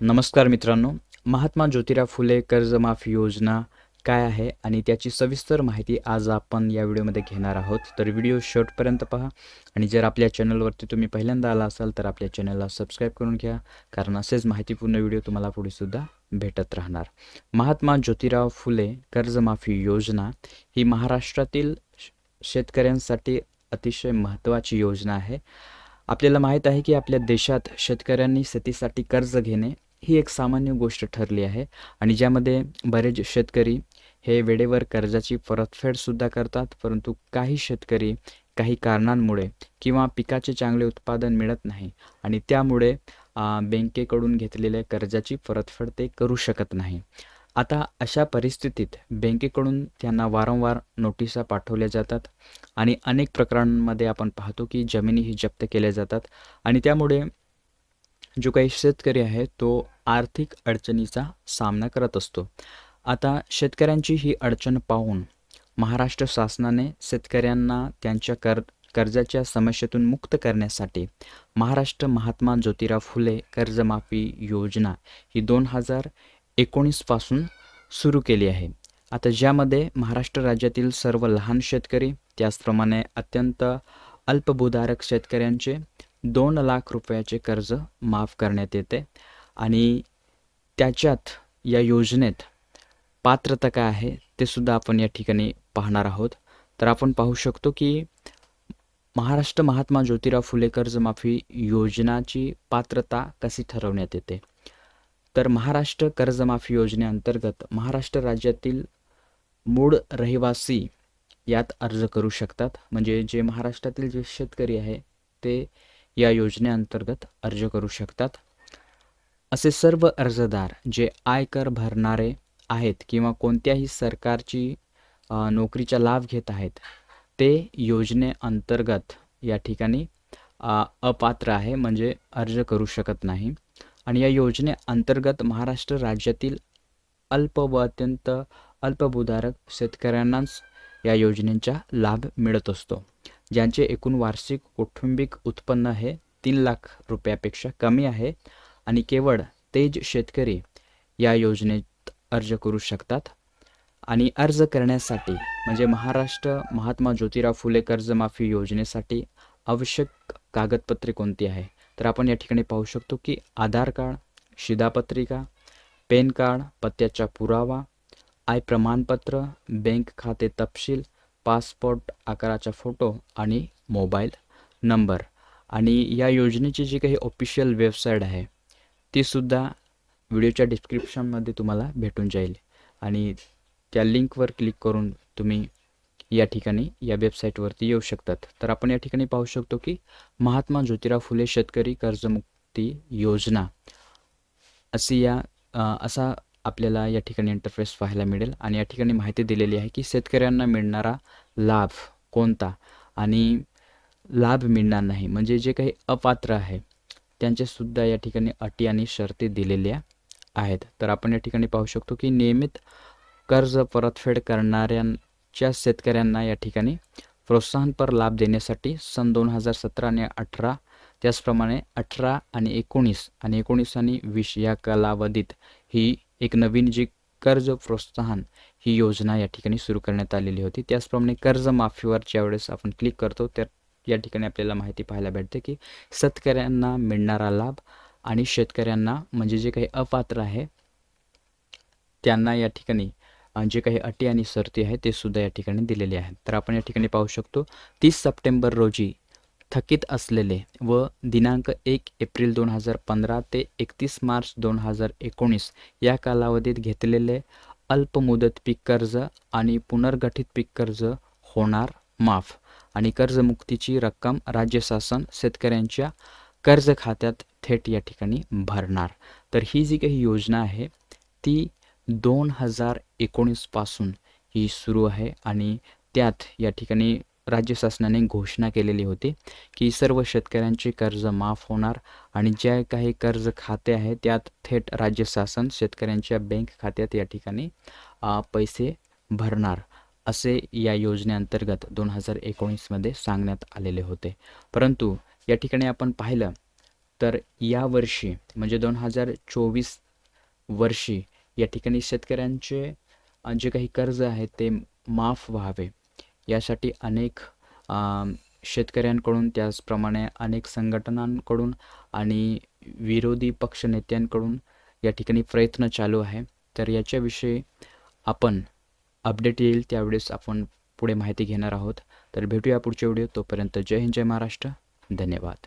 नमस्कार मित्रांनो महात्मा ज्योतिराव फुले कर्जमाफी योजना काय आहे आणि त्याची सविस्तर माहिती आज आपण या व्हिडिओमध्ये घेणार आहोत. तर व्हिडिओ शेवटपर्यंत पहा आणि जर आपल्या चॅनलवरती तुम्ही पहिल्यांदा आला असाल तर आपल्या चॅनलला सबस्क्राईब करून घ्या कारण असेच माहितीपूर्ण व्हिडिओ तुम्हाला पुढे सुद्धा भेटत राहणार. महात्मा ज्योतिराव फुले कर्जमाफी योजना ही महाराष्ट्रातील श- शेतकऱ्यांसाठी अतिशय महत्त्वाची योजना आहे. आपल्याला माहीत आहे की आपल्या देशात शेतकऱ्यांनी शेतीसाठी कर्ज घेणे ही एक सामान्य गोष्ट ठरली आहे आणि ज्यामध्ये बरेच शेतकरी हे वेळेवर कर्जाची परतफेडसुद्धा करतात परंतु काही शेतकरी काही कारणांमुळे किंवा पिकाचे चांगले उत्पादन मिळत नाही आणि त्यामुळे बँकेकडून घेतलेल्या कर्जाची परतफेड ते करू शकत नाही. आता अशा परिस्थितीत बँकेकडून त्यांना वारंवार नोटिसा पाठवल्या जातात आणि अनेक प्रकरणांमध्ये आपण पाहतो की जमिनीही जप्त केल्या जातात आणि त्यामुळे जो काही शेतकरी आहे तो आर्थिक अडचणीचा सामना करत असतो. आता शेतकऱ्यांची ही अडचण पाहून महाराष्ट्र शासनाने शेतकऱ्यांना त्यांच्या कर कर्जाच्या समस्येतून मुक्त करण्यासाठी महाराष्ट्र महात्मा ज्योतिराव फुले कर्जमाफी योजना ही दोन हजार एकोणीसपासून सुरू केली आहे. आता ज्यामध्ये महाराष्ट्र राज्यातील सर्व लहान शेतकरी त्याचप्रमाणे अत्यंत अल्पभूधारक शेतकऱ्यांचे दोन लाख रुपयाचे कर्ज माफ करण्यात येते. आणि त्याच्यात या योजनेत पात्रता काय आहे ते सुद्धा आपण या ठिकाणी पाहणार आहोत. तर आपण पाहू शकतो की महाराष्ट्र महात्मा ज्योतिराव फुले कर्जमाफी योजनाची पात्रता कशी ठरवण्यात येते? तर महाराष्ट्र कर्जमाफी योजनेअंतर्गत महाराष्ट्र राज्यातील मूळ रहिवासी यात अर्ज करू शकतात. म्हणजे जे महाराष्ट्रातील जे शेतकरी आहे ते या योजनेअंतर्गत अर्ज करू शकतात. असे सर्व अर्जदार जे आयकर भरणारे आहेत किंवा कोणत्याही सरकारची नोकरीचा लाभ घेत आहेत ते योजनेअंतर्गत या ठिकाणी अपात्र आहे म्हणजे अर्ज करू शकत नाही. आणि या योजनेअंतर्गत महाराष्ट्र राज्यातील अल्प व अत्यंत अल्पभूधारक शेतकऱ्यांनाच या योजनेचा लाभ मिळत असतो. ज्यांचे एकूण वार्षिक कौटुंबिक उत्पन्न हे तीन लाख रुपयापेक्षा कमी आहे आणि केवळ तेज शेतकरी या योजनेत अर्ज करू शकतात. आणि अर्ज करण्यासाठी म्हणजे महाराष्ट्र महात्मा ज्योतिराव फुले कर्जमाफी योजनेसाठी आवश्यक कागदपत्रे कोणती आहे? तर आपण या ठिकाणी पाहू शकतो की आधार कार्ड शिधापत्रिका पॅन कार्ड पत्त्याचा पुरावा आय प्रमाणपत्र बँक खाते तपशील पासपोर्ट आकाराचा फोटो आणि मोबाईल नंबर. आणि या योजनेची जी काही ऑफिशियल वेबसाईट आहे ती सुद्धा व्हिडिओच्या डिस्क्रिप्शनमध्ये तुम्हाला भेटून जाईल. आणि त्या लिंकवर क्लिक करून तुम्ही या ठिकाणी या वेबसाईटवरती येऊ शकतात. तर आपण या ठिकाणी पाहू शकतो की महात्मा ज्योतिराव फुले शेतकरी कर्जमुक्ती योजना अशी या असा आपल्याला या ठिकाणी इंटरफेस पाहायला मिळेल. आणि या ठिकाणी माहिती दिलेली आहे की शेतकऱ्यांना मिळणारा लाभ कोणता? आणि लाभ मिळणार नाही. म्हणजे जे काही अपात्र आहे त्यांचेसुद्धा या ठिकाणी अटी आणि शर्ती दिलेल्या आहेत. तर आपण या ठिकाणी पाहू शकतो की नियमित कर्ज परतफेड करणाऱ्यांच्या शेतकऱ्यांना या ठिकाणी प्रोत्साहनपर लाभ देण्यासाठी सन दोन हजार सतरा आणि अठरा त्याचप्रमाणे अठरा आणि एकोणीस आणि एकोणीस आणि वीस या कालावधीत ही एक नवीन जी कर्ज प्रोत्साहन ही योजना या ठिकाणी सुरू करण्यात आलेली होती. त्याचप्रमाणे कर्जमाफीवर ज्यावेळेस आपण क्लिक करतो तर या ठिकाणी आपल्याला माहिती पाहायला भेटते की शेतकऱ्यांना मिळणारा लाभ आणि शेतकऱ्यांना म्हणजे जे काही अपात्र आहे त्यांना या ठिकाणी जे काही अटी आणि शर्ती आहेत ते सुद्धा या ठिकाणी दिलेले आहेत. तर आपण या ठिकाणी पाहू शकतो तीस सप्टेंबर रोजी थकीत असलेले व दिनांक एक एप्रिल दोन हजार पंधरा ते एकतीस मार्च दोन हजार एकोणीस या कालावधीत घेतलेले अल्पमुदत पीक कर्ज आणि पुनर्गठित पीक कर्ज होणार माफ. आणि कर्जमुक्तीची रक्कम राज्य शासन शेतकऱ्यांच्या कर्ज खात्यात थेट या ठिकाणी भरणार. तर ही जी काही योजना आहे ती दोन हजार एकोणीसपासून ही सुरू आहे आणि त्यात या ठिकाणी राज्य शासनाने घोषणा केलेली होती की सर्व शेतकऱ्यांचे कर्ज माफ होणार आणि ज्या काही कर्ज खाते आहे त्यात थेट राज्य शासन शेतकऱ्यांच्या बँक खात्यात या ठिकाणी पैसे भरणार असे या योजनेअंतर्गत दोन हजार एकोणीसमध्ये सांगण्यात आलेले होते. परंतु या ठिकाणी आपण पाहिलं तर यावर्षी म्हणजे दोन हजार चोवीस वर्षी या ठिकाणी शेतकऱ्यांचे जे काही कर्ज आहे ते माफ व्हावे. यासाठी अनेक शेतकऱ्यांकडून त्याचप्रमाणे अनेक संघटनांकडून आणि विरोधी पक्षनेत्यांकडून या ठिकाणी प्रयत्न चालू आहे. तर याच्याविषयी आपण अपडेट येईल त्यावेळेस आपण पुढे माहिती घेणार आहोत. तर भेटूया पुढच्या व्हिडिओ तोपर्यंत जय हिंद जय महाराष्ट्र. धन्यवाद.